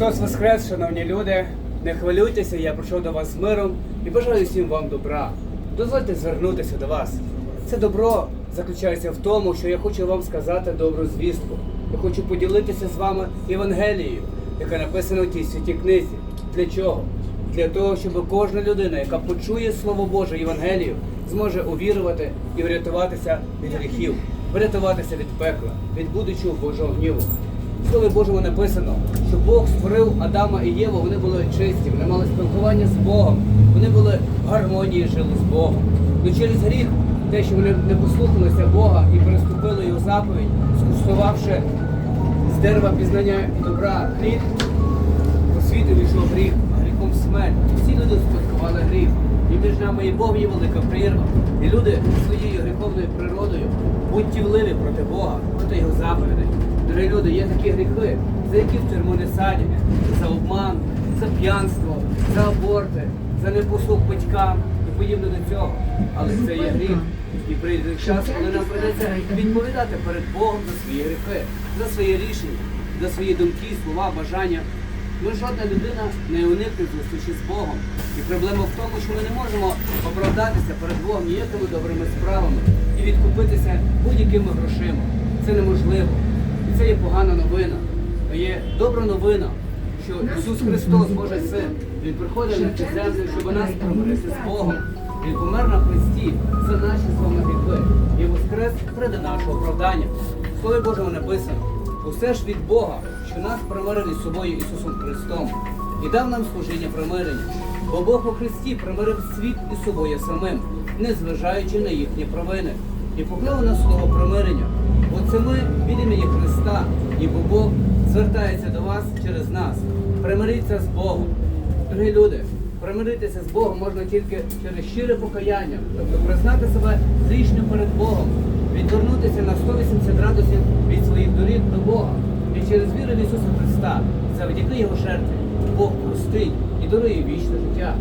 Христос Воскрес, шановні люди, не хвилюйтеся, я прийшов до вас з миром і бажаю всім вам добра. Дозвольте звернутися до вас. Це добро заключається в тому, що я хочу вам сказати добру звістку. Я хочу поділитися з вами Євангелією, яка написана в тій святій книзі. Для чого? Для того, щоб кожна людина, яка почує Слово Боже Євангелію, зможе увірувати і врятуватися від гріхів, врятуватися від пекла, від будучого Божого гніву. В Слові Божому написано, що Бог створив Адама і Єву, вони були чисті, вони мали спілкування з Богом, вони були в гармонії, жили з Богом. Але через гріх, те, що вони не послухалися Бога і переступили його заповідь, скуштувавши з дерева пізнання добра плід, по світу війшов гріх, а гріхом смерть. Всі люди спадкували гріх. І між нами і Бог є велика прірва. І люди своєю гріховною природою буттівливі проти Бога, проти його заповідей. Дорогі люди, є такі гріхи, за які в тюрму не садять, за обман, за п'янство, за аборти, за непослух батькам і подібне до цього. Але це є гріх. І прийде час, коли нам прийдеться відповідати перед Богом за свої гріхи, за свої рішення, за свої думки, слова, бажання. Ми жодна людина не уникне зустрічі з Богом. І проблема в тому, що ми не можемо оправдатися перед Богом ніякими добрими справами і відкупитися будь-якими грошима. Це неможливо. Це є погана новина. А є добра новина, що Ісус Христос, Божий Син, Він приходить на цю землю, щоб нас примирити з Богом. Він помер на хресті за наші з вами гріхи. І воскрес ради нашого оправдання. В Слові Божому написано, усе ж від Бога, що нас примирив із собою Ісусом Христом і дав нам служіння примирення. Бо Бог у Христі примирив світ із собою самим, не зважаючи на їхні провини, і поклав на слово примирення. Оце ми від імені Христа, і Бог звертається до вас через нас. Примиріться з Богом. Дорогі люди, примиритися з Богом можна тільки через щире покаяння, тобто признати себе грішним перед Богом, відвернутися на 180 градусів від своїх доріг до Бога. І через віру в Ісуса Христа, завдяки Його жертві, Бог простить і дарує вічне життя.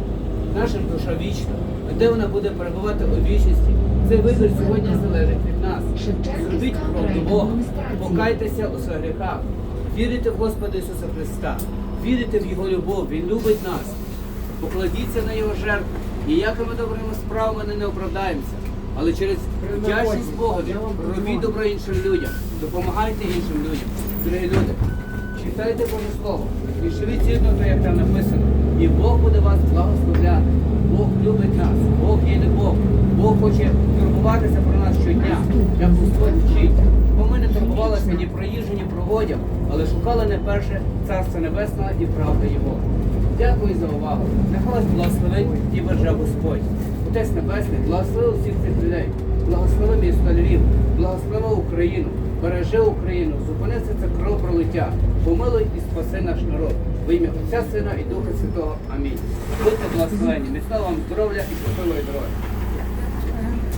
Наша душа вічна, де вона буде перебувати у вічності, цей вибір сьогодні залежить від нас. Крок до Бога, покайтеся у своїх гріхах, вірите в Господа Ісуса Христа, вірите в Його любов, Він любить нас. Покладіться на Його жертву. Ніякими добрими справами не оправдаємося. Але через вдячність Богові робіть добро іншим людям, допомагайте іншим людям. Дорогі люди, читайте Боже Слово і живіть згідно того, як там написано. І Бог буде вас благословляти. Бог любить нас, Бог є любов. Хоче турбуватися про нас щодня, як Господь вчить. Бо ми не турбувалися ні про їжу, ні про одяг, але шукали не перше Царство Небесного і правди Його. Дякую за увагу. Нехай вас благословить і береже Господь. Отець Небесний, благослови всіх цих людей. Благослови місто Львів, благослови Україну, бережи Україну, зупини все це кровопролиття, помилуй і спаси наш народ. В ім'я Отця Сина і Духа Святого. Амінь. Будьте благословені, міцного вам здоров'я і щасливої дороги. Yeah.